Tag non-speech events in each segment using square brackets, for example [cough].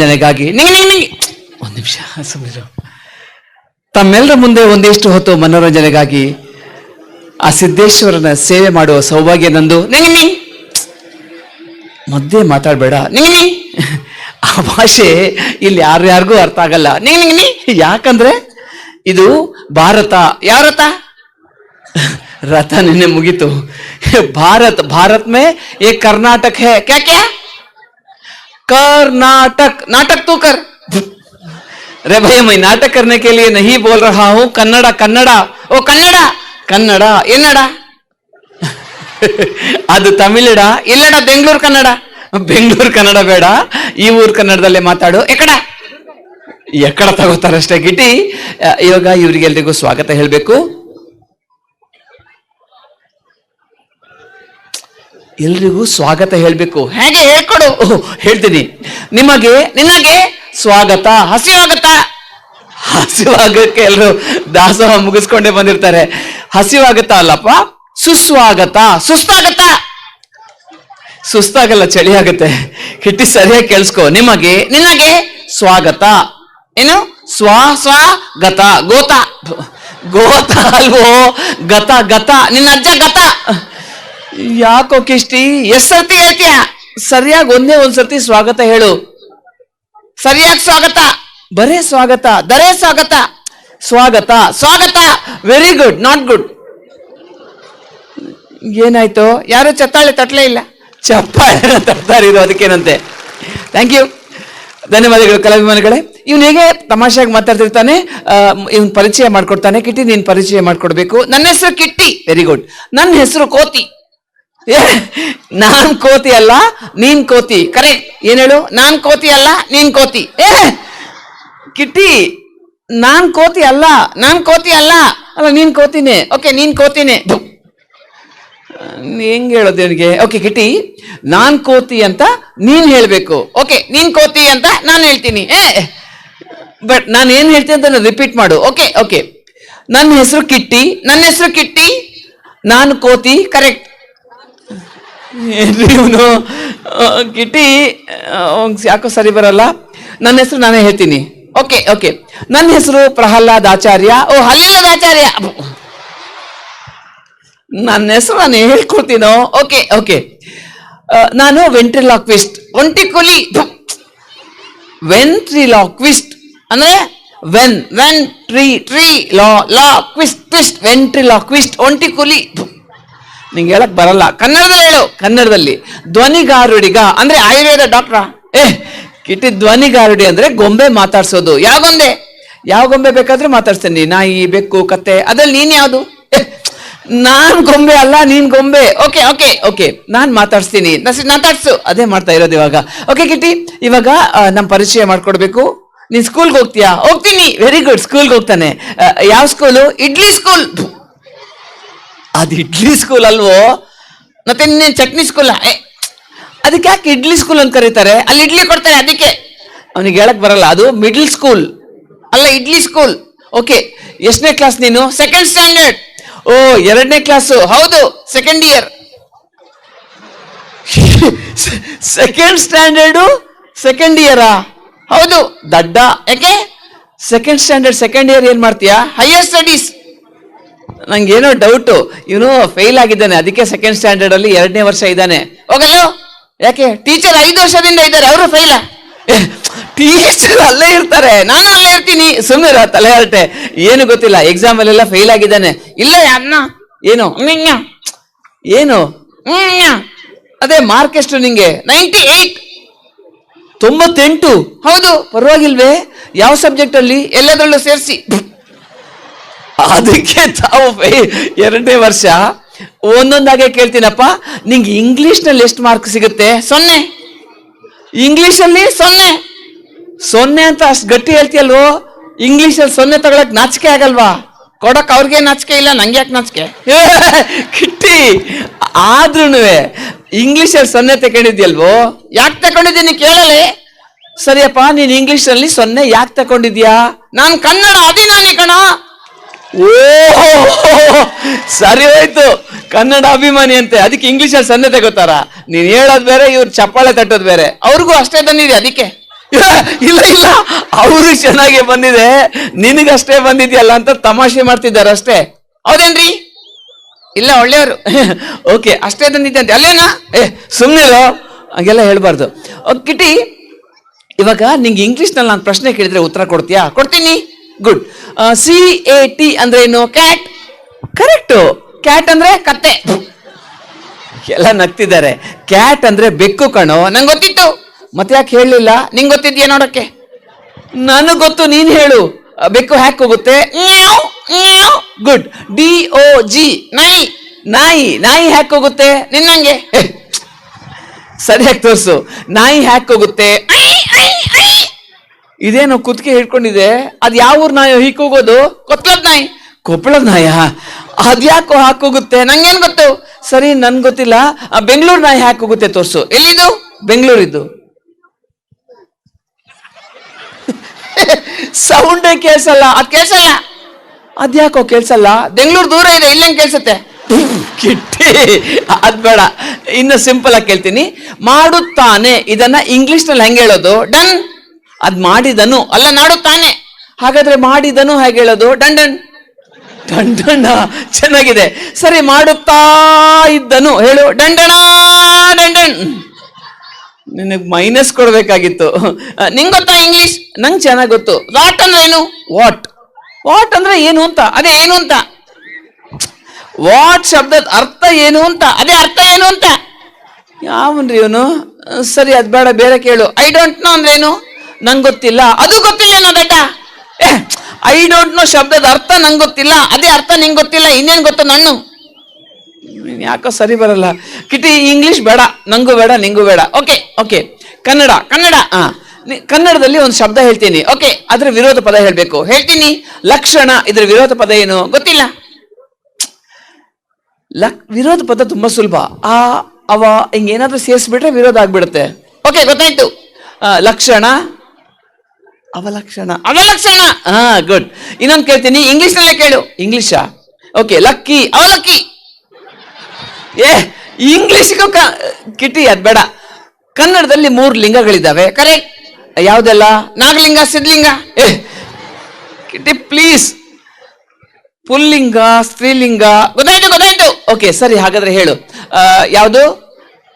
ನನಗಾಗಿ ನಿಂಗೆ ನಿಂಗೆ ನಿಂಗೆ ಒಂದು ನಿಮಿಷ ತಮ್ಮೆಲ್ಲರ ಮುಂದೆ ಒಂದಿಷ್ಟು ಹೊತ್ತು ಮನೋರಂಜನೆಗಾಗಿ ಆ ಸಿದ್ದೇಶ್ವರನ ಸೇವೆ ಮಾಡುವ ಸೌಭಾಗ್ಯ ನಂದು. ನಿಂಗೆ ನೀ ಮಧ್ಯೆ ಮಾತಾಡಬೇಡ. ನಿಂಗೆ ನೀ. ಆ ಭಾಷೆ ಇಲ್ಲಿ ಯಾರ್ಯಾರಿಗೂ ಅರ್ಥ ಆಗಲ್ಲ. ನಿಂಗೆ ನಿಂಗೆ ನೀ. ಯಾಕಂದ್ರೆ ಇದು ಭಾರತ. ಯಾವ ರಥ? ರಥ ನಿನ್ನೆ ಮುಗೀತು. ಭಾರತ್ ಭಾರತ್ ಮೇ ಏ ಕರ್ನಾಟಕ ಹೇ. ಕ್ಯಾ ಕ್ಯಾ? कर्नाटक नाटक तो कर अरे भाई मैं नाटक करने के लिए नहीं बोल रहा हूं कन्नड़ा कन्नड़ा ओ कन्नड़ा कन्नड़ा एनड़ा ಅದು ತಮಿಳಡ. ಇಲ್ಲಡ ಬೆಂಗಳೂರು, ಕನ್ನಡ. ಬೆಂಗಳೂರು, ಕನ್ನಡ ಬೇಡ. ಈ ಊರ್ ಕನ್ನಡದಲ್ಲೇ ಮಾತಾಡು. ಎಕಡ? ಎಕಡ ತಗೋತಾರಷ್ಟೇ ಗಿಟ್ಟಿ ಇವಾಗ ಇವ್ರಿಗೆಲ್ರಿಗೂ ಸ್ವಾಗತ ಹೇಳಬೇಕು. ಎಲ್ರಿಗೂ ಸ್ವಾಗತ ಹೇಳ್ಬೇಕು. ಹೇಗೆ ಹೇಳ್ಕೊಡು? ಹೇಳ್ತೀನಿ. ನಿಮಗೆ ನಿನಗೆ ಸ್ವಾಗತ ಹಸಿವಾಗತ್ತ? ಹಸಿವಾಗಕ್ಕೆ ಎಲ್ಲರೂ ದಾಸೋಹ ಮುಗಿಸ್ಕೊಂಡೇ ಬಂದಿರ್ತಾರೆ. ಹಸಿವಾಗತ್ತ ಅಲ್ಲಪ್ಪ? ಸುಸ್ವಾಗತ ಸುಸ್ತಾಗತ ಸುಸ್ತಾಗಲ್ಲ ಚಳಿ ಆಗತ್ತೆ. ಹಿಟ್ಟಿ ಸರಿಯಾಗಿ ಕೇಳಿಸ್ಕೊ. ನಿಮಗೆ ನಿನಗೆ ಸ್ವಾಗತ. ಏನು? ಸ್ವ ಸ್ವಾಗತ ಗೋತ. ಗೋತ ಅಲ್ವೋ? ಗತ ಗತ. ನಿನ್ನ ಅಜ್ಜ ಗತ. ಯಾಕೋ ಕಿಷ್ಟಿ ಎಷ್ಟ್ ಸರ್ತಿ ಹೇಳ್ತೀಯ? ಸರಿಯಾಗಿ ಒಂದೇ ಒಂದ್ಸರ್ತಿ ಸ್ವಾಗತ ಹೇಳು. ಸರಿಯಾಗಿ ಸ್ವಾಗತ. ಬರೇ ಸ್ವಾಗತ. ದರೇ ಸ್ವಾಗತ. ಸ್ವಾಗತ. ಸ್ವಾಗತ. ವೆರಿ ಗುಡ್ ನಾಟ್ ಗುಡ್ ಏನಾಯ್ತು? ಯಾರು ಚತ್ತಾಳೆ ತಟ್ಲೇ ಇಲ್ಲ? ಚಪ್ಪಾಳೆ ತಟ್ತಾರೆ ಇದು ಅದಕ್ಕೇನಂತೆ. ಥ್ಯಾಂಕ್ ಯು ಧನ್ಯವಾದಗಳು ಕಲಾಭಿಮಾನಿಗಳೇ. ಇವ್ನು ಹೇಗೆ ತಮಾಷೆಯಾಗಿ ಮಾತಾಡ್ತಿರ್ತಾನೆ? ಇವನ್ ಪರಿಚಯ ಮಾಡ್ಕೊಡ್ತಾನೆ. ಕಿಟ್ಟಿ ನೀನ್ ಪರಿಚಯ ಮಾಡ್ಕೊಡ್ಬೇಕು. ನನ್ನ ಹೆಸರು ಕಿಟ್ಟಿ. ವೆರಿ ಗುಡ್ ನನ್ನ ಹೆಸರು ಕೋತಿ. [laughs] ನಾನ್ ಕೋತಿ ಅಲ್ಲ, ನೀನ್ ಕೋತಿ. ಕರೆಕ್ಟ್. ಏನ್ ಹೇಳು? ನಾನ್ ಕೋತಿ ಅಲ್ಲ, ನೀನ್ ಕೋತಿ. ಕಿಟ್ಟಿ, ನಾನ್ ಕೋತಿ ಅಲ್ಲ, ನಾನ್ ಕೋತಿ ಅಲ್ಲ. ಅಲ್ಲ, ನೀನ್ ಕೋತಿನೇ. ಓಕೆ, ನೀನ್ ಕೋತಿನೇ. ಹೆಂಗ್ ಹೇಳೋದು ನಿನಗೆ ಓಕೆ, ಕಿಟ್ಟಿ, ನಾನ್ ಕೋತಿ ಅಂತ ನೀನ್ ಹೇಳ್ಬೇಕು. ಓಕೆ, ನೀನ್ ಕೋತಿ ಅಂತ ನಾನು ಹೇಳ್ತೀನಿ. ಏ! ಬಟ್ ನಾನು ಏನ್ ಹೇಳ್ತೀನಿ ಅಂತ ರಿಪೀಟ್ ಮಾಡು. Okay okay. ನನ್ನ ಹೆಸರು ಕಿಟ್ಟಿ, ನನ್ನ ಹೆಸರು ಕಿಟ್ಟಿ, ನಾನು ಕೋತಿ, ಕರೆಕ್ಟ್. ಏನ್ರಿ ಇವನು ಕಿಟ್ಟಿ ಯಾಕೋ ಸರಿ ಬರಲ್ಲ. ನನ್ನ ಹೆಸರು ನಾನೇ ಹೇಳ್ತೀನಿ. Okay okay. ನನ್ನ ಹೆಸರು ಪ್ರಹ್ಲಾದ್ ಆಚಾರ್ಯ. ಓ ಹಲ್ಲಾದ್ ಆಚಾರ್ಯ. ನನ್ನ ಹೆಸರು ನಾನು ಹೇಳ್ಕೊಡ್ತೀನೋ? Okay okay. ನಾನು ವೆಂಟ್ರಿಲಾಕ್ವಿಸ್ಟ್. ಒಂಟಿ ಕುಲಿ. ವೆಂಟ್ರಿಲಾಕ್ವಿಸ್ಟ್. ಅಂದ್ರೆ ven ven tree tree la la quist twist, ventriloquist, ಒಂಟಿ ಕುಲಿ. ನಿಂಗೆ ಹೇಳಕ್ ಬರಲ್ಲ. ಕನ್ನಡದಲ್ಲಿ ಹೇಳು. ಕನ್ನಡದಲ್ಲಿ ಧ್ವನಿಗಾರುಡಿಗ ಅಂದ್ರೆ ಆಯುರ್ವೇದ ಡಾಕ್ಟ್ರಾ? ಏ ಕಿಟ್ಟಿ ಧ್ವನಿಗಾರುಡಿ ಅಂದ್ರೆ ಗೊಂಬೆ ಮಾತಾಡ್ಸೋದು. ಯಾವ ಗೊಂಬೆ? ಯಾವ ಗೊಂಬೆ ಬೇಕಾದ್ರೂ ಮಾತಾಡ್ಸ್ತೇನೆ. ನಾಯಿ, ಬೆಕ್ಕು, ಕತ್ತೆ, ಅದ್ರಲ್ಲಿ ನೀನ್ ಯಾವುದು? ನಾನ್ ಗೊಂಬೆ ಅಲ್ಲ, ನೀನ್ ಗೊಂಬೆ. Okay okay okay. ನಾನ್ ಮಾತಾಡ್ಸ್ತೀನಿ. ಮಾತಾಡ್ಸು ಅದೇ ಮಾಡ್ತಾ ಇರೋದು ಇವಾಗ. ಓಕೆ ಕಿಟ್ಟಿ ಇವಾಗ ನಮ್ ಪರಿಚಯ ಮಾಡ್ಕೊಡ್ಬೇಕು. ನೀನ್ ಸ್ಕೂಲ್ಗೆ ಹೋಗ್ತೀಯಾ? ಹೋಗ್ತೀನಿ. ವೆರಿ ಗುಡ್ ಸ್ಕೂಲ್ಗೆ ಹೋಗ್ತಾನೆ. ಯಾವ ಸ್ಕೂಲು ಇಡ್ಲಿ ಸ್ಕೂಲ್ ಅದು ಇಡ್ಲಿ ಸ್ಕೂಲ್ ಅಲ್ವೋ? ಮತ್ತೆ ಇನ್ನೇನು ಚಟ್ನಿ ಸ್ಕೂಲ್ ಅದಕ್ಕೆ ಯಾಕೆ ಇಡ್ಲಿ ಸ್ಕೂಲ್ ಅಂತ ಕರೀತಾರೆ? ಅಲ್ಲಿ ಇಡ್ಲಿ ಕೊಡ್ತಾರೆ ಅದಕ್ಕೆ. ಅವನಿಗೆ ಹೇಳಕ್ ಬರಲ್ಲ, ಅದು ಮಿಡ್ಲ್ ಸ್ಕೂಲ್ ಅಲ್ಲ, ಇಡ್ಲಿ ಸ್ಕೂಲ್ ಓಕೆ ಎಷ್ಟನೇ ಕ್ಲಾಸ್ ನೀನು? ಸೆಕೆಂಡ್ ಸ್ಟ್ಯಾಂಡರ್ಡ್ ಓ, ಎರಡನೇ ಕ್ಲಾಸು ಹೌದು second year second standard second ಇಯರಾ ಹೌದು, ದಡ್ಡ. ಯಾಕೆ? ಸೆಕೆಂಡ್ ಸ್ಟ್ಯಾಂಡರ್ಡ್ ಸೆಕೆಂಡ್ ಇಯರ್ ಏನ್ ಮಾಡ್ತೀಯಾ? ಹೈಯರ್ ಸ್ಟಡೀಸ್ ನಂಗೇನೋ ಡೌಟು ಇವನು ಫೇಲ್ ಆಗಿದ್ದಾನೆ. ಅದಕ್ಕೆ ಸೆಕೆಂಡ್ ಸ್ಟ್ಯಾಂಡರ್ಡ್ ಅಲ್ಲಿ ಎರಡನೇ ವರ್ಷ ಇದ್ದಾನೆ. ಹೋಗಲ್ಲ? ಯಾಕೆ? ಟೀಚರ್ ಐದು ವರ್ಷದಿಂದ ಇದ್ದಾರೆ ಅವರು ಫೇಲ ಟೀಚರ್ ಅಲ್ಲೇ ಇರ್ತಾರೆ. ನಾನು ಅಲ್ಲೇ ಇರ್ತೀನಿ. ಸುಮ್ಮನೆ ತಲೆ ಹರಟೆ. ಏನು ಗೊತ್ತಿಲ್ಲ ಎಕ್ಸಾಮ್ ಅಲ್ಲೆಲ್ಲ ಫೇಲ್ ಆಗಿದ್ದಾನೆ. ಇಲ್ಲ ಅನ್ನ ಏನು? ಏನು? ಅದೇ ಮಾರ್ಕ್ ಎಷ್ಟು ನಿಂಗೆ? ನೈಂಟಿ ಏಟ್ ತೊಂಬತ್ತೆಂಟು. ಹೌದು. ಪರವಾಗಿಲ್ವೇ? ಯಾವ ಸಬ್ಜೆಕ್ಟ್ ಅಲ್ಲಿ? ಎಲ್ಲದರಲ್ಲೂ ಸೇರಿಸಿ. ಅದಕ್ಕೆ ತಾವು ಎರಡನೇ ವರ್ಷ ಒಂದೊಂದಾಗೆ ಕೇಳ್ತೀನಪ್ಪ. ನಿಂಗೆ ಇಂಗ್ಲಿಷ್ನಲ್ಲಿ ಎಷ್ಟು ಮಾರ್ಕ್ ಸಿಗುತ್ತೆ? ಸೊನ್ನೆ. ಇಂಗ್ಲಿಷ್ ಅಲ್ಲಿ ಸೊನ್ನೆ. ಸೊನ್ನೆ ಅಂತ ಅಷ್ಟು ಗಟ್ಟಿ ಹೇಳ್ತೀಯಲ್ವೋ? ಇಂಗ್ಲಿಷ್ ಅಲ್ಲಿ ಸೊನ್ನೆ ತಗೊಳಕ್ ನಾಚಿಕೆ ಆಗಲ್ವಾ? ಕೊಡಕ್ ಅವ್ರಿಗೆ ನಾಚಿಕೆ ಇಲ್ಲ ನಂಗೆ ಯಾಕೆ ನಾಚಿಕೆ? ಕಿಟ್ಟಿ ಆದ್ರೂ ಇಂಗ್ಲಿಷ್ ಅಲ್ಲಿ ಸೊನ್ನೆ ತಗೊಂಡಿದ್ಯಲ್ವೋ? ಯಾಕೆ ತಗೊಂಡಿದ್ದೀನಿ ಕೇಳಲೆ? ಸರಿಯಪ್ಪ ನೀನ್ ಇಂಗ್ಲಿಷ್ ಅಲ್ಲಿ ಸೊನ್ನೆ ಯಾಕೆ ತಗೊಂಡಿದ್ಯಾ? ನಾನು ಕನ್ನಡ ಅಭಿಮಾನಿ ಕಣ. ಓ ಸರಿ ಹೋಯ್ತು. ಕನ್ನಡ ಅಭಿಮಾನಿ ಅಂತೆ. ಅದಕ್ಕೆ ಇಂಗ್ಲಿಷ್ ಅಲ್ಲಿ ಸನ್ನತೆ ತಗೋತಾರ ನೀನ್ ಹೇಳೋದ್ ಬೇರೆ, ಇವ್ರು ಚಪ್ಪಾಳೆ ತಟ್ಟೋದ್ ಬೇರೆ. ಅವ್ರಿಗೂ ಅಷ್ಟೇ ಬಂದಿದೆ ಅದಕ್ಕೆ. ಇಲ್ಲ ಇಲ್ಲ. ಅವರು ಚೆನ್ನಾಗಿ ಬಂದಿದೆ. ನಿನಗಷ್ಟೇ ಬಂದಿದ್ಯಲ್ಲ ಅಂತ ತಮಾಷೆ ಮಾಡ್ತಿದ್ದಾರೆ ಅಷ್ಟೇ. ಹೌದೇನ್ರಿ? ಇಲ್ಲ, ಒಳ್ಳೆಯವರು. ಓಕೆ, ಅಷ್ಟೇ ತಂದಿದ್ದಂತೆ ಅಲ್ಲೇನಾ? ಏ ಸುಮ್ಮನೆ ಹಾಗೆಲ್ಲ ಹೇಳ್ಬಾರ್ದು. ಕಿಟಿ ಇವಾಗ ನಿಂಗೆ ಇಂಗ್ಲೀಷ್ನಲ್ಲಿ ನಾನು ಪ್ರಶ್ನೆ ಕೇಳಿದ್ರೆ ಉತ್ತರ ಕೊಡ್ತೀಯಾ? ಕೊಡ್ತೀನಿ. ಗುಡ್ ಸಿ ಎ ಟಿ ಅಂದ್ರೆ ಏನು? ಕ್ಯಾಟ್ ಕರೆಕ್ಟು ಕ್ಯಾಟ್ ಅಂದ್ರೆ ಕತ್ತೆ. ಎಲ್ಲ ನಗ್ತಿದ್ದಾರೆ. ಕ್ಯಾಟ್ ಅಂದ್ರೆ ಬೆಕ್ಕು ಕಣೋ. ನಂಗೆ ಗೊತ್ತಿತ್ತು. ಮತ್ತೆ ಯಾಕೆ ಹೇಳಲಿಲ್ಲ? ನಿಂಗೆ ಗೊತ್ತಿದ್ಯಾ ನೋಡಕ್ಕೆ ನನಗೆ ಗೊತ್ತು, ನೀನು ಹೇಳು. ಬೆಕ್ಕು ಹ್ಯಾಕ್ ಹೋಗುತ್ತೆ. ಗುಡ್ ಡಿ ಓ ಜಿ ನಾಯಿ. ನಾಯಿ. ನಾಯಿ ಹ್ಯಾಕ್ ಹೋಗುತ್ತೆ. ನಿನ್ನಂಗೆ [laughs] ಸರಿಯಾಗಿ ತೋರಿಸು. ನಾಯಿ ಹ್ಯಾಕ್ ಹೋಗುತ್ತೆ. ಇದೇನು ಕುತ್ತಿಗೆ ಹಿಡ್ಕೊಂಡಿದೆ? ಅದು ಯಾವ ಊರ್ ನಾಯೋ? ಹೀಗೆ ಕೂಗೋದು? ಕೊಪ್ಪಳದ ನಾಯಿ. ಕೊಪ್ಪಳದ ನಾಯ? ಅದ್ಯಾಕೋ ಹಾಕೋಗುತ್ತೆ ನಂಗೇನ್ ಗೊತ್ತು? ಸರಿ ನನ್ಗೆ ಗೊತ್ತಿಲ್ಲ. ಆ, ಬೆಂಗಳೂರು ನಾಯಿ ಹ್ಯಾಕ್ ಹೋಗುತ್ತೆ ತೋರ್ಸು. ಎಲ್ಲಿದು? ಬೆಂಗಳೂರಿದ್ದು. [laughs] ಸೌಂಡೇ ಕೇಳಿಸಲ್ಲ. ಅದ್ ಕೇಳಿಸಲ್ಲ. ಅದ್ಯಾಕೋ ಕೇಳಿಸಲ್ಲ? ಬೆಂಗಳೂರು ದೂರ ಇದೆ ಇಲ್ಲೇನು ಕೇಳಿಸುತ್ತೆ? [laughs] ಕಿಟ್ಟಿ ಅದ್ ಬೇಡ. ಇನ್ನು ಸಿಂಪಲ್ ಆಗಿ ಕೇಳ್ತೀನಿ. ಮಾಡುತ್ತಾನೆ. ಇದನ್ನ ಇಂಗ್ಲಿಷ್ನಲ್ಲಿ ಹೆಂಗೆ ಹೇಳೋದು? ಡನ್. ಅದ್ ಮಾಡಿದನು. ಅಲ್ಲ ನಾಡುತ್ತಾನೆ ಹಾಗಾದ್ರೆ ಮಾಡಿದನು ಹೇಗೆ ಹೇಳೋದು? ಡಂಡನ್. ಡನ್ ಡನ್ ಡನ್ ಚೆನ್ನಾಗಿದೆ. ಸರಿ, ಮಾಡುತ್ತಾ ಇದ್ದನು. ಹೇಳು ಡಂಡಣ ಡಂಡನ್. ನಿನಗೆ ಮೈನಸ್ ಕೊಡ್ಬೇಕಾಗಿತ್ತು. ನಿಂಗ್ ಗೊತ್ತಾ ಇಂಗ್ಲಿಷ್ ನಂಗೆ ಚೆನ್ನಾಗಿ ಗೊತ್ತು. ವಾಟ್ ಅಂದ್ರೆ ಏನು? ವಾಟ್ ವಾಟ್ ಅಂದ್ರೆ ಏನು ಅಂತ? ಅದೇ ಏನು ಅಂತ? ವಾಟ್ ಶಬ್ದದ ಅರ್ಥ ಏನು ಅಂತ? ಅದೇ ಅರ್ಥ ಏನು ಅಂತ? ಯಾವನ್ರಿ ಇವನು? ಸರಿ, ಅದ್ ಬೇಡ, ಬೇರೆ ಕೇಳು. ಐ ಡೋಂಟ್ ನೋ ಅಂದ್ರೆ ಏನು? ನಂಗೆ ಗೊತ್ತಿಲ್ಲ. ಅದು ಗೊತ್ತಿಲ್ಲ ಏನೋ ದಡ್ಡ ಐ ಡೋಂಟ್ ನೋ ಶಬ್ದದ ಅರ್ಥ ನಂಗೆ ಗೊತ್ತಿಲ್ಲ. ಅದೇ ಅರ್ಥ ನಿಂಗೆ ಗೊತ್ತಿಲ್ಲ, ಇನ್ನೇನು ಗೊತ್ತು ನಣ್ಣು ಯಾಕೋ ಸರಿ ಬರಲ್ಲ. ಕಿಟಿ ಇಂಗ್ಲಿಷ್ ಬೇಡ, ನಂಗೂ ಬೇಡ, ನಿಂಗೂ ಬೇಡ. ಓಕೆ ಓಕೆ ಕನ್ನಡ ಕನ್ನಡ ಹಾ ಕನ್ನಡದಲ್ಲಿ ಒಂದು ಶಬ್ದ ಹೇಳ್ತೀನಿ. ಓಕೆ ಅದ್ರ ವಿರೋಧ ಪದ ಹೇಳ್ಬೇಕು. ಹೇಳ್ತೀನಿ, ಲಕ್ಷಣ, ಇದ್ರ ವಿರೋಧ ಪದ ಏನು? ಗೊತ್ತಿಲ್ಲ. ಲಕ್, ವಿರೋಧ ಪದ ತುಂಬಾ ಸುಲಭ. ಆ, ಅವ ಹಿಂಗೇನಾದ್ರೂ ಸೇರಿಸ್ಬಿಟ್ರೆ ವಿರೋಧ ಆಗ್ಬಿಡುತ್ತೆ. ಓಕೆ ಗೊತ್ತಾಯ್ತು. ಲಕ್ಷಣ ಅವಲಕ್ಷಣ. ಅವಲಕ್ಷಣ. ಹಾ ಗುಡ್ ಇನ್ನೊಂದು ಕೇಳ್ತೀನಿ ಇಂಗ್ಲಿಷ್ನಲ್ಲೇ ಕೇಳು. ಇಂಗ್ಲಿಷಾ ಓಕೆ ಲಕ್ಕಿ, ಅವಲಕ್ಕಿ. ಏ ಇಂಗ್ಲಿಷ್ಗೂ ಕ, ಕಿಟಿ, ಅದ್ ಬೇಡ. ಕನ್ನಡದಲ್ಲಿ ಮೂರು ಲಿಂಗಗಳಿದ್ದಾವೆ ಕರೆಕ್ಟ್ ಯಾವ್ದೆಲ್ಲ? ನಾಗಲಿಂಗ ಸಿದ್ಲಿಂಗ ಏ, ಕಿಟಿ ಪ್ಲೀಸ್ ಪುಲ್ಲಿಂಗ, ಸ್ತ್ರೀಲಿಂಗ. ಗೊತ್ತಾಯ್ತು ಗೊತ್ತಾಯ್ತು. ಓಕೆ ಸರಿ, ಹಾಗಾದ್ರೆ ಹೇಳು. ಯಾವುದು?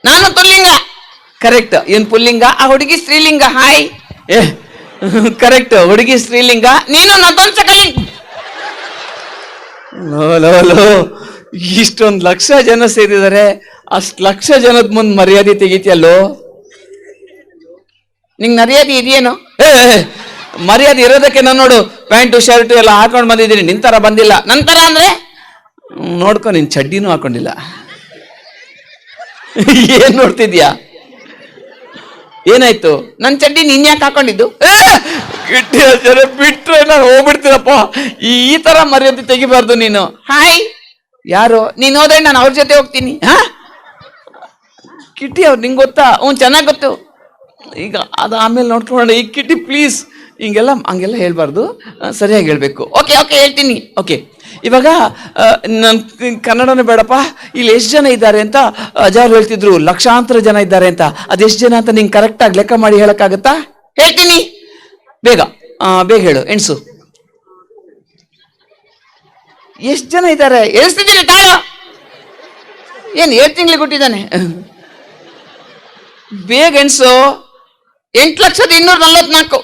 ನಾನು ಪುಲ್ಲಿಂಗ. ಕರೆಕ್ಟ್ ಏನ್ ಪುಲ್ಲಿಂಗ? ಆ ಹುಡುಗಿ ಸ್ತ್ರೀಲಿಂಗ. ಹಾಯ್ ಏ [laughs] ಕರೆಕ್ಟ್ ಹುಡುಗಿ ಸ್ತ್ರೀಲಿಂಗ. ನೀನು ನಪುಂಸಕಲಿಂಗ ಸಕಲಿ. ಲೋ ಲೋ ಇಷ್ಟೊಂದು ಲಕ್ಷ ಜನ ಸೇರಿದ್ದಾರೆ. ಅಷ್ಟ್ ಲಕ್ಷ ಜನದ ಮುಂದೆ ಮರ್ಯಾದೆ ತೆಗಿತಿಯಲ್ಲೋ? ನಿಂಗೆ ಮರ್ಯಾದೆ ಇದೆಯೇನು? ಮರ್ಯಾದೆ ಇರೋದಕ್ಕೆ ನಾನು ನೋಡು. ಪ್ಯಾಂಟು, ಶರ್ಟು ಎಲ್ಲ ಹಾಕೊಂಡು ಬಂದಿದ್ದೀನಿ. ನಿಂತರ ಬಂದಿಲ್ಲ. ನಂತರ ಅಂದ್ರೆ? ನೋಡ್ಕೊ, ನಿನ್ ಚಡ್ಡಿನೂ ಹಾಕೊಂಡಿಲ್ಲ. ಏನ್ ನೋಡ್ತಿದ್ಯಾ? ಏನಾಯ್ತು? ನನ್ನ ಚಡ್ಡಿ ನೀನ್ ಯಾಕೆ ಹಾಕೊಂಡಿದ್ದು? ಬಿಟ್ರೆ ನಾನು ಹೋಗ್ಬಿಡ್ತೀನಪ್ಪ. ಈ ಈ ತರ ಮರ್ಯಾದೆ ತೆಗಿಬಾರ್ದು ನೀನು. ಹಾಯ್! ಯಾರು? ನೀನ್ ಹೋದ್ರೆ ನಾನು ಅವ್ರ ಜೊತೆ ಹೋಗ್ತೀನಿ. ಹಾ? ಕಿಟ್ಟಿ ಅವ್ರು ನಿಂಗೆ ಗೊತ್ತಾ? ಅವ್ನು ಚೆನ್ನಾಗಿ ಗೊತ್ತು. ಈಗ ಅದು ಆಮೇಲೆ ನೋಡ್ಕೊಳ್ಳೋಣ ಈ ಕಿಟ್ಟಿ ಪ್ಲೀಸ್ ಹಿಂಗೆಲ್ಲ ಹಂಗೆಲ್ಲ ಹೇಳ್ಬಾರ್ದು. ಸರಿಯಾಗಿ ಹೇಳ್ಬೇಕು. ಓಕೆ ಓಕೆ ಹೇಳ್ತೀನಿ. ಓಕೆ. ಇವಾಗ ನನ್ನ ಕನ್ನಡನೇ ಬೇಡಪ್ಪ ಇಲ್ಲಿ ಎಷ್ಟು ಜನ ಇದ್ದಾರೆ ಅಂತ ಅಜಾರ್ ಹೇಳ್ತಿದ್ರು ಲಕ್ಷಾಂತರ ಜನ ಇದ್ದಾರೆ ಅಂತ. ಅದೆಷ್ಟು ಜನ ಅಂತ ನಿಂಗೆ ಕರೆಕ್ಟಾಗಿ ಲೆಕ್ಕ ಮಾಡಿ ಹೇಳಕ್ಕಾಗತ್ತಾ? ಹೇಳ್ತೀನಿ. ಬೇಗ ಬೇಗ ಹೇಳು ಎಣ್ಸು. ಎಷ್ಟು ಜನ ಇದ್ದಾರೆ? ಎಣಿಸ್ತಿದ್ದೀನಿ ತಾಳು. ಏನು ಏಳು ತಿಂಗಳಿಗೆ ಕೊಟ್ಟಿದ್ದಾನೆ ಬೇಗ ಎಣ್ಸು. ಎಂಟು ಲಕ್ಷದ ಇನ್ನೂರ ನಲ್ವತ್ನಾಲ್ಕು.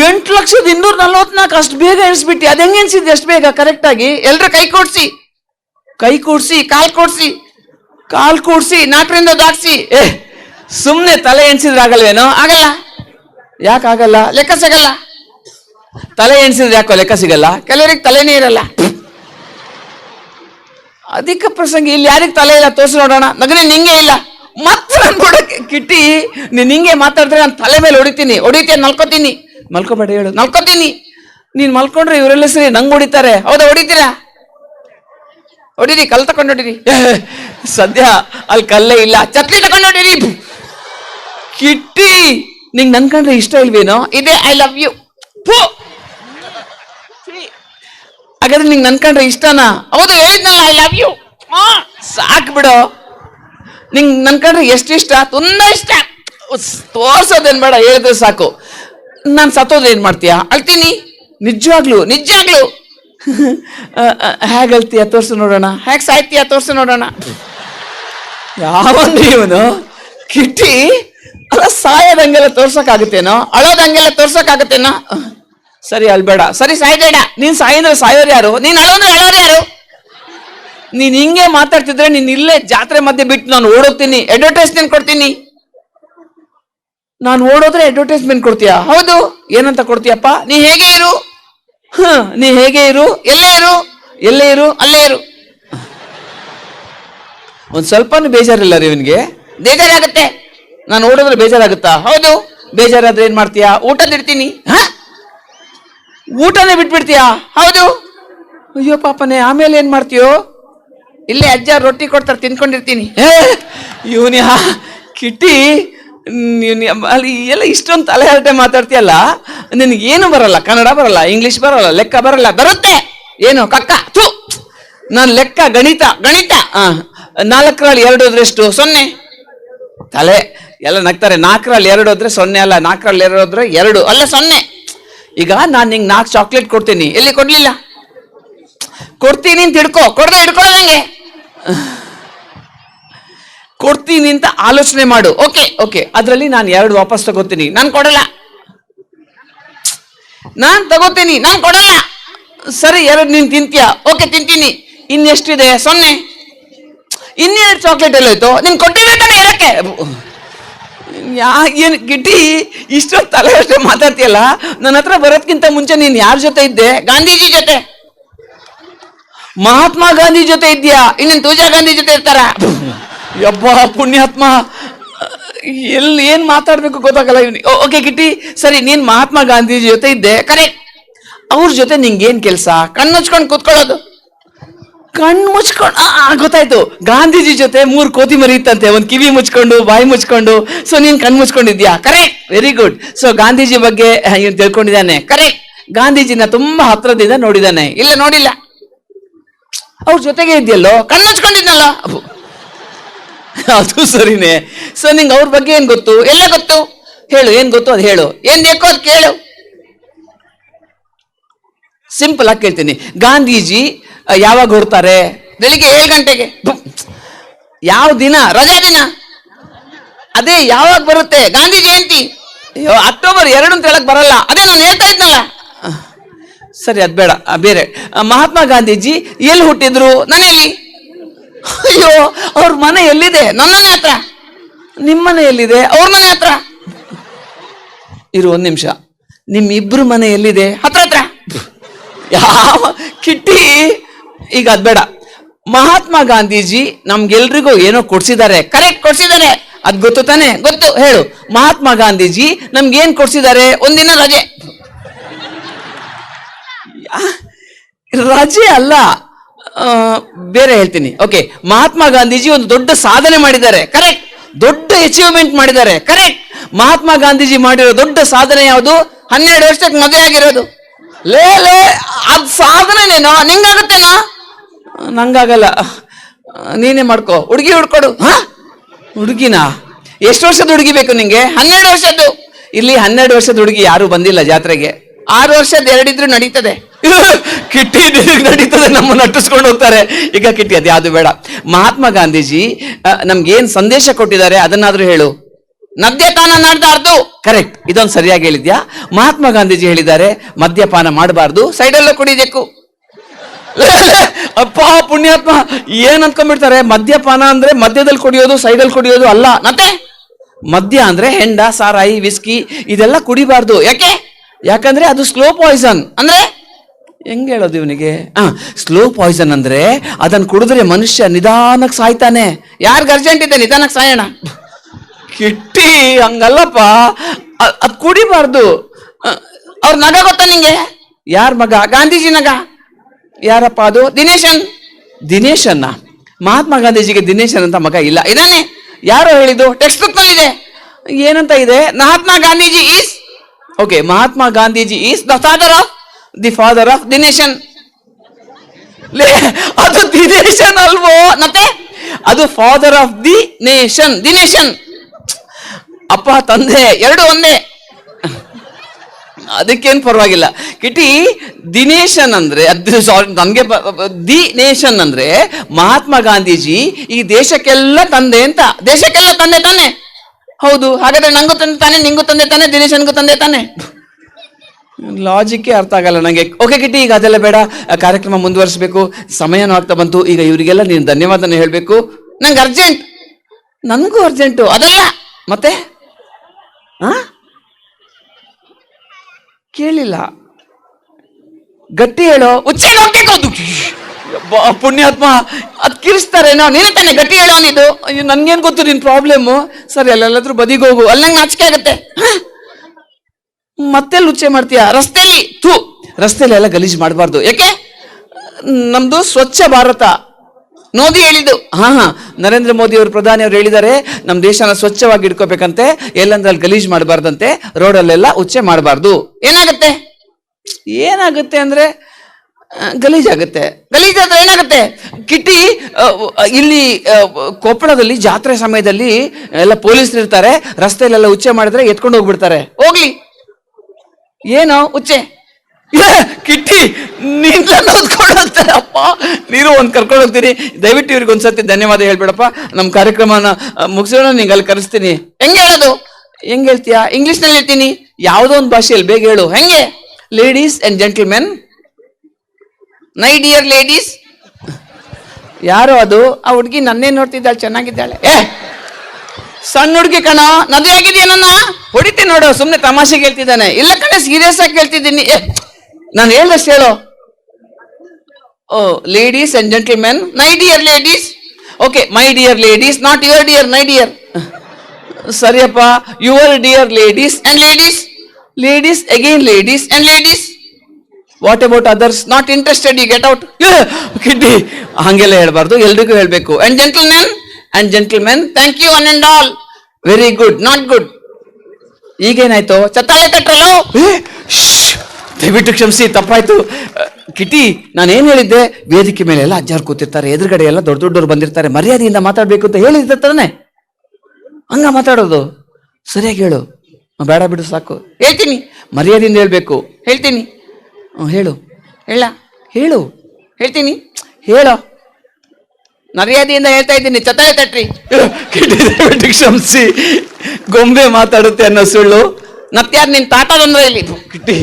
ಎಂಟು ಲಕ್ಷದ ಇನ್ನೂರ ನಲ್ವತ್ನಾಲ್ಕು ಅಷ್ಟು ಬೇಗ ಎಣಿಸ್ಬಿಟ್ಟು. ಅದು ಹೆಂಗೆ ಅಷ್ಟು ಬೇಗ? ಕರೆಕ್ಟಾಗಿ ಎಲ್ರ ಕೈ ಕೊಡ್ಸಿ. ಕೈ ಕೊಡ್ಸಿ, ಕಾಲ್ ಕೊಡ್ಸಿ. ಕಾಲ್ ಕೂಡ್ಸಿ ನಾಲ್ಕರಿಂದ ದಾಟ್ಸಿ ಏ ಸುಮ್ಮನೆ ತಲೆ ಎಣಿಸಿದ್ರೆ ಆಗಲ್ವೇನೋ ಆಗಲ್ಲ. ಯಾಕೆ ಆಗಲ್ಲ? ಲೆಕ್ಕ ಸಿಗಲ್ಲ. ತಲೆ ಎಣಿಸಿದ್ರೆ ಯಾಕೋ ಲೆಕ್ಕ ಸಿಗಲ್ಲ? ಕೆಲವರಿಗೆ ತಲೆನೇ ಇರಲ್ಲ. ಅಧಿಕ ಪ್ರಸಂಗ, ಇಲ್ಲಿ ಯಾರಿಗೆ ತಲೆ ಇಲ್ಲ? ತೋರಿಸಿ ನೋಡೋಣ. ನಗನೇ ನಿಂಗೆ ಇಲ್ಲ. ಮತ್ತೆ ನಾನು ನೋಡಕ್ಕೆ ಕಿಟ್ಟಿ, ನೀನು ಹಿಂಗೆ ಮಾತಾಡಿದ್ರೆ ನಾನು ತಲೆ ಮೇಲೆ ಹೊಡಿತೀನಿ. ಹೊಡಿತೀನಿ ಮಲ್ಕೋತೀನಿ ಮಲ್ಕೋಬೇಡ ಹೇಳು. ಮಲ್ಕೋತೀನಿ. ನೀನ್ ಮಲ್ಕೊಂಡ್ರೆ ಇವರೆಲ್ಲ ಸರಿ ನಂಗೆ ಹೊಡಿತಾರೆ. ಹೌದಾ ಹೊಡಿತೀರಾ? ಹೊಡೀರಿ ಕಲ್ ತಕೊಂಡು ಹೊಡಿರಿ. ಸದ್ಯ ಅಲ್ಲಿ ಕಲ್ಲೇ ಇಲ್ಲ. ಛತ್ರಿ ತಕೊಂಡು ಹೊಡಿರಿ. ಕಿಟ್ಟಿ. ನಿಂಗೆ ನನ್ ಕಂಡ್ರೆ ಇಷ್ಟ ಇಲ್ವೇನೋ? ಇದೆ ಐ ಲವ್ ಯು ಹಾಗಾದ್ರೆ ನಿಂಗೆ ನನ್ ಕಂಡ್ರೆ ಇಷ್ಟನಾ? ಹೌದು ಹೇಳಿದ್ನಲ್ಲ ಐ ಲವ್ ಯು ಸಾಕ್ ಬಿಡು. ನಿಂಗೆ ನನ್ ಕಂಡ್ರೆ ಎಷ್ಟು ಇಷ್ಟ? ತುಂಬಾ ಇಷ್ಟ. ತೋರ್ಸೋದೇನ್ ಬೇಡ ಹೇಳಿದ್ರೆ ಸಾಕು. ನಾನು ಸತ್ತೋದ್ರೆ ಏನು ಮಾಡ್ತೀಯಾ? ಅಳ್ತೀನಿ. ನಿಜವಾಗ್ಲು ನಿಜವಾಗ್ಲು [laughs] ಹೇಗೆ ಅಳ್ತೀಯ? ತೋರಿಸು ನೋಡೋಣ. ಹೇಗೆ ಸಾಯ್ತೀಯ? ತೋರಿಸು ನೋಡೋಣ. ಯಾವಂದ್ರೆ ಇವನು? ಕಿಟ್ಟಿ ಅಲ್ಲ ಸಾಯೋದಂಗೆಲ್ಲ ತೋರ್ಸೋಕ್ಕಾಗುತ್ತೇನೋ? ಅಳೋದಂಗೆಲ್ಲ ತೋರ್ಸೋಕ್ಕಾಗುತ್ತೇನೋ? ಸರಿ ಅಲ್ಬೇಡ ಸರಿ ಸಾಯ್ಬೇಡ. ನೀನು ಸಾಯಂದ್ರೆ ಸಾಯೋರು ಯಾರು? ನೀನು ಅಳೋದ್ರೆ ಅಳೋರು ಯಾರು? ನೀನು ಹಿಂಗೆ ಮಾತಾಡ್ತಿದ್ರೆ ನೀನು ಇಲ್ಲೇ ಜಾತ್ರೆ ಮಧ್ಯೆ ಬಿಟ್ಟು ನಾನು ಓಡೋಗ್ತೀನಿ. ಅಡ್ವರ್ಟೈಸ್ಮೆಂಟ್ ಕೊಡ್ತೀನಿ. ನಾನು ಓಡೋದ್ರೆ ಅಡ್ವರ್ಟೈಸ್ಮೆಂಟ್ ಕೊಡ್ತೀಯಾ? ಹೌದು. ಏನಂತ ಕೊಡ್ತೀಯಪ್ಪ? ನೀ ಹೇಗೆ ಇರು? ಹ, ನೀ ಹೇಗೆ ಇರು? ಎಲ್ಲೇ ಇರು? ಎಲ್ಲೇ ಇರು? ಅಲ್ಲೇ ಇರು. ಒಂದು ಸ್ವಲ್ಪನೂ ಬೇಜಾರಿಲ್ಲ ರೀ ಇವನಿಗೆ? ಬೇಜಾರಾಗುತ್ತೆ. ನಾನು ಓಡೋದ್ರೆ ಬೇಜಾರಾಗುತ್ತಾ? ಹೌದು. ಬೇಜಾರಾದ್ರೆ ಏನು ಮಾಡ್ತೀಯಾ? ಊಟದಿಡ್ತೀನಿ ಹ? ಊಟನೇ ಬಿಟ್ಬಿಡ್ತೀಯಾ? ಹೌದು. ಅಯ್ಯೋ ಪಾಪನೇ, ಆಮೇಲೆ ಏನು ಮಾಡ್ತೀಯೋ? ಇಲ್ಲೇ ಅಜ್ಜ ರೊಟ್ಟಿ ಕೊಡ್ತಾರೆ, ತಿನ್ಕೊಂಡಿರ್ತೀನಿ. ಇವನಿಯ ಕಿಟ್ಟಿ? ನೀನ್ ಅಲ್ಲಿ ಎಲ್ಲ ಇಷ್ಟೊಂದು ತಲೆ ಹರಟೆ ಮಾತಾಡ್ತೀಯಲ್ಲ? ಏನು ಬರಲ್ಲ, ಕನ್ನಡ ಬರಲ್ಲ ಇಂಗ್ಲಿಷ್ ಬರಲ್ಲ, ಲೆಕ್ಕ ಬರಲ್ಲ, ಬರುತ್ತೆ. ಏನು, ಕಕ್ಕ? ಥೂ. ನಾನು ಲೆಕ್ಕ, ಗಣಿತ ಗಣಿತ. ನಾಲ್ಕರಲ್ಲಿ ಎರಡು ಹೋದ್ರೆ ಎಷ್ಟು? ಸೊನ್ನೆ. ತಲೆ ಎಲ್ಲ ನಗ್ತಾರೆ. ನಾಲ್ಕರಲ್ಲಿ ಎರಡು ಹೋದ್ರೆ ಸೊನ್ನೆ ಅಲ್ಲ, ನಾಲ್ಕರಲ್ಲಿ ಎರಡು ಹೋದ್ರೆ ಎರಡು ಅಲ್ಲ, ಸೊನ್ನೆ. ಈಗ ನಾನು ನಿಂಗೆ ನಾಲ್ಕು ಚಾಕ್ಲೇಟ್ ಕೊಡ್ತೀನಿ. ಎಲ್ಲಿ ಕೊಡ್ಲಿಲ್ಲ? ಕೊಡ್ತೀನಿ ಅಂತ ಹಿಡ್ಕೋ. ಕೊಡದೆ ಹಿಡ್ಕೊಳ್ಳೋದಂಗೆ ಕೊಡ್ತೀನಿ ಅಂತ ಆಲೋಚನೆ ಮಾಡು. ಓಕೆ ಓಕೆ ಅದರಲ್ಲಿ ನಾನು ಎರಡು ವಾಪಸ್ ತಗೋತೀನಿ. ನಾನು ಕೊಡಲ್ಲ. ನಾನು ತಗೋತೀನಿ. ನಾನು ಕೊಡಲ್ಲ. ಸರಿ, ಎರಡು ನೀನು ತಿಂತೀಯ? ಓಕೆ ತಿಂತೀನಿ. ಇನ್ನೆಷ್ಟಿದೆ ಸೊನ್ನೆ. ಇನ್ನೆರಡು ಚಾಕ್ಲೇಟ್ ಎಲ್ಲೋಯ್ತು. ನಿನ್ ಕೊಟ್ಟಿಲ್ಲ ತಾನೇ ಹೇಳಕ್ಕೆ? ಯಾ, ಏನು ಗಿಟ್ಟಿ ಇಷ್ಟೊತ್ತು ತಲೆ ಅಷ್ಟೇ ಮಾತಾಡ್ತೀಯಲ್ಲ? ನನ್ನ ಹತ್ರ ಬರೋದ್ಕಿಂತ ಮುಂಚೆ ನೀನ್ ಯಾರ ಜೊತೆ ಇದ್ದೆ? ಗಾಂಧೀಜಿ ಜೊತೆ. ಮಹಾತ್ಮ ಗಾಂಧಿ ಜೊತೆ ಇದ್ಯಾ? ಇನ್ನೇನು ತೂಜಾ ಗಾಂಧಿ ಜೊತೆ ಇರ್ತಾರ? ಯಬ್ಬ, ಪುಣ್ಯಾತ್ಮ. ಎಲ್ಲಿ ಏನ್ ಮಾತಾಡ್ಬೇಕು ಗೊತ್ತಾಗಲ್ಲ ಇವ್ನಿ ಓಕೆ ಕಿಟ್ಟಿ, ಸರಿ, ನೀನ್ ಮಹಾತ್ಮ ಗಾಂಧೀಜಿ ಜೊತೆ ಇದ್ದೆ ಕರೆಕ್ಟ್ ಅವ್ರ ಜೊತೆ ನಿಂಗೇನ್ ಕೆಲಸ? ಕಣ್ಣು ಹಚ್ಕೊಂಡು ಕೂತ್ಕೊಳ್ಳೋದು. ಕಣ್ಣು ಮುಚ್ಕೊಂಡು ಗೊತ್ತಾಯ್ತು. ಗಾಂಧೀಜಿ ಜೊತೆ ಮೂರ್ ಕೋತಿ ಮರಿಯುತ್ತಂತೆ ಒಂದ್ ಕಿವಿ ಮುಚ್ಕೊಂಡು, ಬಾಯಿ ಮುಚ್ಕೊಂಡು. ಸೊ ನೀನ್ ಕಣ್ಣು ಮುಚ್ಕೊಂಡಿದ್ಯಾ? Correct very good so Gandhiji ಬಗ್ಗೆ ಇವ್ನು ತಿಳ್ಕೊಂಡಿದ್ದಾನೆ. ಕರೆಕ್ಟ್ ಗಾಂಧೀಜಿನ ತುಂಬಾ ಹತ್ರದಿಂದ ನೋಡಿದ್ದಾನೆ. ಇಲ್ಲ, ನೋಡಿಲ್ಲ. ಅವ್ರ ಜೊತೆಗೆ ಇದೆಯಲ್ಲೋ? ಕಣ್ಣು ಹಚ್ಕೊಂಡಿದ್ನಲ್ಲ. [laughs] ಅದು ಸರಿನೇ. ಸೊ ನಿಂಗೆ ಅವ್ರ ಬಗ್ಗೆ ಏನ್ ಗೊತ್ತು? ಎಲ್ಲ ಗೊತ್ತು. ಹೇಳು, ಏನ್ ಗೊತ್ತು ಅದು ಹೇಳು. ಏನ್ ಬೇಕೋ ಅದು ಕೇಳು. ಸಿಂಪಲ್ ಆಗಿ ಕೇಳ್ತೀನಿ. ಗಾಂಧೀಜಿ ಯಾವಾಗ ಹೊರತಾರೆ? ಬೆಳಿಗ್ಗೆ ಏಳು ಗಂಟೆಗೆ. ಯಾವ ದಿನ? ರಜಾ ದಿನ. ಅದೇ ಯಾವಾಗ ಬರುತ್ತೆ? ಗಾಂಧಿ ಜಯಂತಿ ಅಯ್ಯೋ, ಅಕ್ಟೋಬರ್ ಎರಡು ಅಂತ ಹೇಳಕ್ ಬರಲ್ಲ. ಅದೇ ನಾನು ಹೇಳ್ತಾ ಇದ್ನಲ್ಲ. ಸರಿ, ಅದ್ ಬೇಡ. ಬೇರೆ. ಮಹಾತ್ಮ ಗಾಂಧೀಜಿ ಎಲ್ಲಿ ಹುಟ್ಟಿದ್ರು? ಮನೆಯಲ್ಲಿ. ಅಯ್ಯೋ, ಅವ್ರ ಮನೆ ಎಲ್ಲಿದೆ? ನನ್ನ ಮನೆ ಹತ್ರ. ನಿಮ್ಮ ಮನೆ ಎಲ್ಲಿದೆ? ಅವ್ರ ಮನೆ ಹತ್ರ. ಇರು ಒಂದ್ ನಿಮಿಷ. ನಿಮ್ ಇಬ್ರು ಮನೆ ಎಲ್ಲಿದೆ? ಹತ್ರ ಹತ್ರ. ಯಾವ ಕಿಟ್ಟಿ? ಈಗ ಅದ್ ಬೇಡ. ಮಹಾತ್ಮ ಗಾಂಧೀಜಿ ನಮ್ಗೆಲ್ರಿಗೂ ಏನೋ ಕೊಡ್ಸಿದ್ದಾರೆ. ಕರೆಕ್ಟ್ ಕೊಡ್ಸಿದ್ದಾರೆ. ಅದ್ ಗೊತ್ತು ತಾನೆ? ಗೊತ್ತು. ಹೇಳು. ಮಹಾತ್ಮ ಗಾಂಧೀಜಿ ನಮ್ಗೆ ಏನ್ ಕೊಡ್ಸಿದ್ದಾರೆ ಒಂದಿನ ರಜೆ ರಜೆ ಅಲ್ಲ. ಬೇರೆ ಹೇಳ್ತೀನಿ. ಓಕೆ ಮಹಾತ್ಮ ಗಾಂಧೀಜಿ ಒಂದು ದೊಡ್ಡ ಸಾಧನೆ ಮಾಡಿದ್ದಾರೆ. ಕರೆಕ್ಟ್ ದೊಡ್ಡ ಅಚೀವ್ಮೆಂಟ್ ಮಾಡಿದ್ದಾರೆ. ಕರೆಕ್ಟ್ ಮಹಾತ್ಮ ಗಾಂಧೀಜಿ ಮಾಡಿರೋ ದೊಡ್ಡ ಸಾಧನೆ ಯಾವುದು? ಹನ್ನೆರಡು ವರ್ಷಕ್ಕೆ ಮದುವೆ ಆಗಿರೋದು. ಲೇ ಲೇ, ಅದ್ ಸಾಧನೆನೇನೋ ನಿಂಗಾಗುತ್ತೇನಾ? ನಂಗಾಗಲ್ಲ. ನೀನೇ ಮಾಡ್ಕೋ. ಹುಡುಗಿ ಹುಡ್ಕೊಡು. ಹಾ? ಹುಡುಗಿನ? ಎಷ್ಟು ವರ್ಷದ ಹುಡುಗಿ ಬೇಕು ನಿಂಗೆ? ಹನ್ನೆರಡು ವರ್ಷದ್ದು. ಇಲ್ಲಿ ಹನ್ನೆರಡು ವರ್ಷದ ಹುಡುಗಿ ಯಾರು ಬಂದಿಲ್ಲ ಜಾತ್ರೆಗೆ. ಆರು ವರ್ಷದ ಎರಡಿದ್ರು ನಡೀತದೆ. [laughs] ಕಿಟ್ಟಿ ನಡೀತದೆ, ನಮ್ಮನ್ನು ಅಟ್ಟಿಸ್ಕೊಂಡು ಹೋಗ್ತಾರೆ. ಈಗ ಕಿಟ್ಟಿ, ಅದು ಯಾವುದು ಬೇಡ. ಮಹಾತ್ಮ ಗಾಂಧೀಜಿ ನಮ್ಗೇನ್ ಸಂದೇಶ ಕೊಟ್ಟಿದ್ದಾರೆ, ಅದನ್ನಾದ್ರೂ ಹೇಳು. ಮದ್ಯಪಾನ ಮಾಡಬಾರ್ದು. ಕರೆಕ್ಟ್ ಇದೊಂದು ಸರಿಯಾಗಿ ಹೇಳಿದ್ಯಾ? ಮಹಾತ್ಮ ಗಾಂಧೀಜಿ ಹೇಳಿದ್ದಾರೆ, ಮದ್ಯಪಾನ ಮಾಡಬಾರ್ದು, ಸೈಡಲ್ಲೂ ಕುಡಿಬೇಕು. [laughs] ಅಪ್ಪ, ಪುಣ್ಯಾತ್ಮ, ಏನ್ ಅನ್ಕೊಂಡ್ಬಿಡ್ತಾರೆ? ಮದ್ಯಪಾನ ಅಂದ್ರೆ ಮದ್ಯದಲ್ಲಿ ಕುಡಿಯೋದು, ಸೈಡಲ್ಲಿ ಕುಡಿಯೋದು ಅಲ್ಲ. ಮತ್ತೆ? ಮದ್ಯ ಅಂದ್ರೆ ಹೆಂಡ, ಸಾರಾಯಿ, ವಿಸ್ಕಿ, ಇದೆಲ್ಲ ಕುಡಿಬಾರ್ದು. ಯಾಕೆ? ಯಾಕಂದ್ರೆ ಅದು ಸ್ಲೋ ಪಾಯ್ಸನ್ ಅಂದ್ರೆ? ಹೆಂಗ್ ಹೇಳೋದು ಇವನಿಗೆ? ಹಾಂ ಸ್ಲೋ ಪಾಯ್ಸನ್ ಅಂದ್ರೆ ಅದನ್ನ ಕುಡಿದ್ರೆ ಮನುಷ್ಯ ನಿಧಾನಕ್ಕೆ ಸಾಯ್ತಾನೆ. ಯಾರಿಗೆ ಅರ್ಜೆಂಟ್ ಇದೆ ನಿಧಾನಕ್ಕೆ ಸಾಯೋಣ? ಕಿಟ್ಟಿ, ಹಂಗಲ್ಲಪ್ಪ. ಅದು ಕುಡಿಬಾರ್ದು. ಅವ್ರ ನಗ ಗೊತ್ತಾ ನಿಂಗೆ? ಯಾರ ಮಗ? ಗಾಂಧೀಜಿ ನಗ. ಯಾರಪ್ಪ ಅದು? ದಿನೇಶನ್. ದಿನೇಶನ್ನ? ಮಹಾತ್ಮ ಗಾಂಧೀಜಿಗೆ ದಿನೇಶನ್ ಅಂತ ಮಗ ಇಲ್ಲ. ಇದಾನೆ. ಯಾರೋ ಹೇಳಿದ್ದು? ಟೆಕ್ಸ್ಟ್ ಇದೆ ಏನಂತ ಇದೆ? Mahatma Gandhiji is okay Mahatma Gandhiji is the father of the father of the nation ಅದು ದಿ ನೇಷನ್ ಅಲ್ವೋ? ಮತ್ತೆ? ಅದು ಫಾದರ್ ಆಫ್ ದಿ ನೇಷನ್ ದಿನೇಶನ್ ಅಪ್ಪ, ತಂದೆ, ಎರಡು ಒಂದೇ. ಅದಕ್ಕೇನ್ ಪರವಾಗಿಲ್ಲ. ಕಿಟಿ ದಿನೇಶನ್ ಅಂದ್ರೆ, ಅದು ಸಾರಿ ನನಗೆ ದಿ ನೇಷನ್ ಅಂದ್ರೆ, ಮಹಾತ್ಮ ಗಾಂಧೀಜಿ ಈ ದೇಶಕ್ಕೆಲ್ಲ ತಂದೆ ಅಂತ. ದೇಶಕ್ಕೆಲ್ಲ ತಂದೆ ತಾನೆ. ಹೌದು. ಹಾಗಾದ್ರೆ ನಂಗೂ ತಂದೆ ತಾನೆ, ನಿಂಗೂ ತಂದೆ ತಾನೆ ದಿನೇಶನ್ಗೂ ತಂದೆ ತಾನೆ. ಲಾಜಿಕ್ಕೇ ಅರ್ಥ ಆಗಲ್ಲ ನನಗೆ ಓಕೆ ಕಿಟ್ಟಿ, ಈಗ ಅದೆಲ್ಲ ಬೇಡ. ಕಾರ್ಯಕ್ರಮ ಮುಂದುವರಿಸಬೇಕು. ಸಮಯನೂ ಆಗ್ತಾ ಬಂತು. ಈಗ ಇವರಿಗೆಲ್ಲ ನೀನು ಧನ್ಯವಾದನ ಹೇಳಬೇಕು. ನಂಗೆ ಅರ್ಜೆಂಟ್ ನನಗೂ ಅರ್ಜೆಂಟು ಅದಲ್ಲ. ಮತ್ತೆ? ಹಾ ಕೇಳಿಲ್ಲ. ಗಟ್ಟಿ ಹೇಳೋ. ಉಚ್ಚ ನೋಡ್ಬೇಕು ಪುಣ್ಯಾತ್ಮ. ಅದ್ ಕಿರಿಸ್ತಾರೇನೋ? ನೀನೇ ತಾನೆ ಗಟ್ಟಿ ಹೇಳೋ ಅಯ್ಯೋ, ನನ್ಗೇನ್ ಗೊತ್ತು ನಿನ್ ಪ್ರಾಬ್ಲಮ್ಮು ಸರಿ, ಅಲ್ಲೆಲ್ಲಾದ್ರೂ ಬದಿಗೋಗು ಅಲ್ಲಿ ನಂಗೆ ನಾಚಿಕೆ ಆಗುತ್ತೆ? ಮತ್ತೆ ಲುಚ್ಚೆ ಮಾಡ್ತೀಯ? ರಸ್ತೆಯಲ್ಲಿ ಥೂ. ರಸ್ತೆಯಲ್ಲಿ ಎಲ್ಲ ಗಲೀಜು ಮಾಡಬಾರ್ದು. ಯಾಕೆ? ನಮ್ದು ಸ್ವಚ್ಛ ಭಾರತ. ಮೋದಿ ಹೇಳಿದ್ದು. ಹಾ ಹಾ. ನರೇಂದ್ರ ಮೋದಿ ಅವರು ಪ್ರಧಾನಿ ಅವರು ಹೇಳಿದ್ದಾರೆ ನಮ್ಮ ದೇಶನ ಸ್ವಚ್ಛವಾಗಿ ಇಟ್ಕೋಬೇಕಂತೆ ಎಲ್ಲಂದ್ರೆ ಅಲ್ಲಿ ಗಲೀಜ್ ಮಾಡಬಾರ್ದಂತೆ, ರೋಡಲ್ಲೆಲ್ಲ ಉಚ್ಚೆ ಮಾಡಬಾರ್ದು. ಏನಾಗುತ್ತೆ? ಏನಾಗುತ್ತೆ ಅಂದ್ರೆ ಗಲೀಜಾಗುತ್ತೆ. ಗಲೀಜಾದ್ರೆ ಏನಾಗುತ್ತೆ? ಕಿಟ್ಟಿ ಇಲ್ಲಿ ಕೊಪ್ಪಳದಲ್ಲಿ ಜಾತ್ರೆ ಸಮಯದಲ್ಲಿ ಎಲ್ಲ ಪೊಲೀಸರು ಇರ್ತಾರೆ ರಸ್ತೆಯಲ್ಲೆಲ್ಲ ಉಚ್ಚೆ ಮಾಡಿದ್ರೆ ಎತ್ಕೊಂಡು ಹೋಗ್ಬಿಡ್ತಾರೆ. ಹೋಗ್ಲಿ. ಏನೋ ಉಚ್ಚೆ ಏ, ಕಿಟ್ಟಿ ನೀನ್ ಓದ್ಕೊಂಡು ಅಪ್ಪ ನೀರು ಒಂದ್ ಕರ್ಕೊಂಡು ಹೋಗ್ತೀನಿ ದಯವಿಟ್ಟು ಇವ್ರಿಗೆ ಒಂದ್ಸತಿ ಧನ್ಯವಾದ ಹೇಳ್ಬೇಡಪ್ಪ. ನಮ್ಮ ಕಾರ್ಯಕ್ರಮನ ಮುಗಿಸೋಣ ನಿಂಗೆ ಅಲ್ಲಿ ಕರೆಸ್ತೀನಿ. ಹೆಂಗೆ ಹೇಳೋದು? ಹೆಂಗೆ ಹೇಳ್ತೀಯಾ? ಇಂಗ್ಲಿಷ್ನಲ್ಲಿ ಹೇಳ್ತೀನಿ ಯಾವುದೋ ಒಂದು ಭಾಷೆಯಲ್ಲಿ ಬೇಗ ಹೇಳು. ಹೆಂಗೆ? Ladies and gentlemen my dear ladies ಯಾರು ಅದು? ಆ ಹುಡುಗಿ ನನ್ನೇ ನೋಡ್ತಿದ್ದಾಳೆ ಚೆನ್ನಾಗಿದ್ದಾಳೆ. ಏ! ಸಣ್ಣ ಹುಡುಗಿ ಕಣ. ಮದುವೆ ಆಗಿದೆಯಾ ನನ್ನ? ಹೊಡಿತೀನಿ ನೋಡು ಸುಮ್ಮನೆ ತಮಾಷೆ ಕೇಳ್ತಿದ್ದಾನೆ. ಇಲ್ಲ ಕಣೆ ಸೀರಿಯಸ್ ಆಗಿ ಕೇಳ್ತಿದ್ದೀನಿ. ನಾನು ಹೇಳ್ದಷ್ಟು ಹೇಳು. ಓ ಲೇಡೀಸ್ ಅಂಡ್ ಜೆಂಟಲ್ಮೆನ್ ನೈ dear ladies okay my dear ladies not your dear my dear ಸರಿಯಪ್ಪ your dear ladies and ladies ladies again ladies and ladies what about others not interested you get out kiddie ಹಂಗೆಲ್ಲ ಹೇಳ್ಬಾರ್ದು, ಎಲ್ರಿಗೂ ಹೇಳಬೇಕು. And gentlemen and gentlemen thank you one and all very good not good ಈಗೇನಾಯ್ತು? ಚತ್ತಾಳೆ ಕಟ್ರಲ್ಲ ದಯವಿಟ್ಟು ಕ್ಷಮಿಸಿ ತಪ್ಪಾಯ್ತು. ಕಿಟಿ ನಾನು ಏನು ಹೇಳಿದ್ದೆ? ವೇದಿಕೆ ಮೇಲೆ ಎಲ್ಲ ಅಜ್ಜಾರು ಕೂತಿರ್ತಾರೆ ಎದುರುಗಡೆ ಎಲ್ಲ ದೊಡ್ಡ ದೊಡ್ಡವ್ರು ಬಂದಿರ್ತಾರೆ ಮರ್ಯಾದೆಯಿಂದ ಮಾತಾಡಬೇಕು ಅಂತ ಹೇಳಿದ್ದೆ ತಾನೆ. ಹಂಗ ಮಾತಾಡೋದು? ಸರಿಯಾಗಿ ಹೇಳು. ಬೇಡ ಬಿಡು ಸಾಕು. ಹೇಳ್ತೀನಿ. ಮರ್ಯಾದೆಯಿಂದ ಹೇಳ್ಬೇಕು. ಹೇಳ್ತೀನಿ. ಹೇಳು. ಹೇಳ. ಹೇಳು. ಹೇಳ್ತೀನಿ. ಹೇಳೋ. ಮರ್ಯಾದೆಯಿಂದ ಹೇಳ್ತಾ ಇದ್ದೀನಿ. ಚತಾಯ ತಟ್ರಿ. ಕ್ಷಮಿಸಿ. ಗೊಂಬೆ ಮಾತಾಡುತ್ತೆ ಅನ್ನೋ ಸುಳ್ಳು. ನತ್ಯಾರ್ ನಿನ್ ತಾಟ ಬಂದ್ರೆ ಇಲ್ಲಿ ಕಿಟ್ಟಿ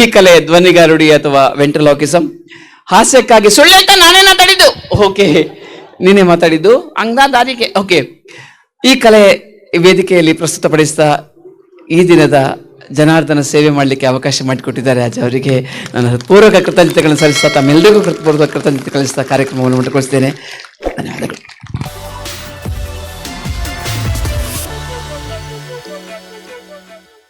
ಈ ಕಲೆ ಧ್ವನಿಗಾರುಡಿ ಅಥವಾ ವೆಂಟ್ರಲಾಕಿಸಂ. ಹಾಸ್ಯಕ್ಕಾಗಿ ಸುಳ್ಳು ಅಂತ ನಾನೇ ಮಾತಾಡಿದ್ದು. ಓಕೆ ನೀನೇ ಮಾತಾಡಿದ್ದು? ಅಂಗ ದಾರಿಕೆ ಓಕೆ. ಈ ಕಲೆ ವೇದಿಕೆಯಲ್ಲಿ ಪ್ರಸ್ತುತಪಡಿಸ್ತಾ ಈ ದಿನದ ಜನಾರ್ದನ ಸೇವೆ ಮಾಡಲಿಕ್ಕೆ ಅವಕಾಶ ಮಾಡಿಕೊಟ್ಟಿದ್ದಾರೆ ರಾಜ ಅವರಿಗೆ. ನಾನು ಹೃತ್ಪೂರ್ವಕ ಕೃತಜ್ಞತೆಗಳನ್ನು ಸಲ್ಲಿಸ್ತಾ ತಮ್ಮೆಲ್ಲರಿಗೂ ಹೃತ್ಪೂರ್ವಕ ಕೃತಜ್ಞತೆ ಕಲಿಸ್ತಾ ಕಾರ್ಯಕ್ರಮವನ್ನು ಮುಂದುವರಿಸ್ತೇನೆ ಧನ್ಯವಾದಗಳು.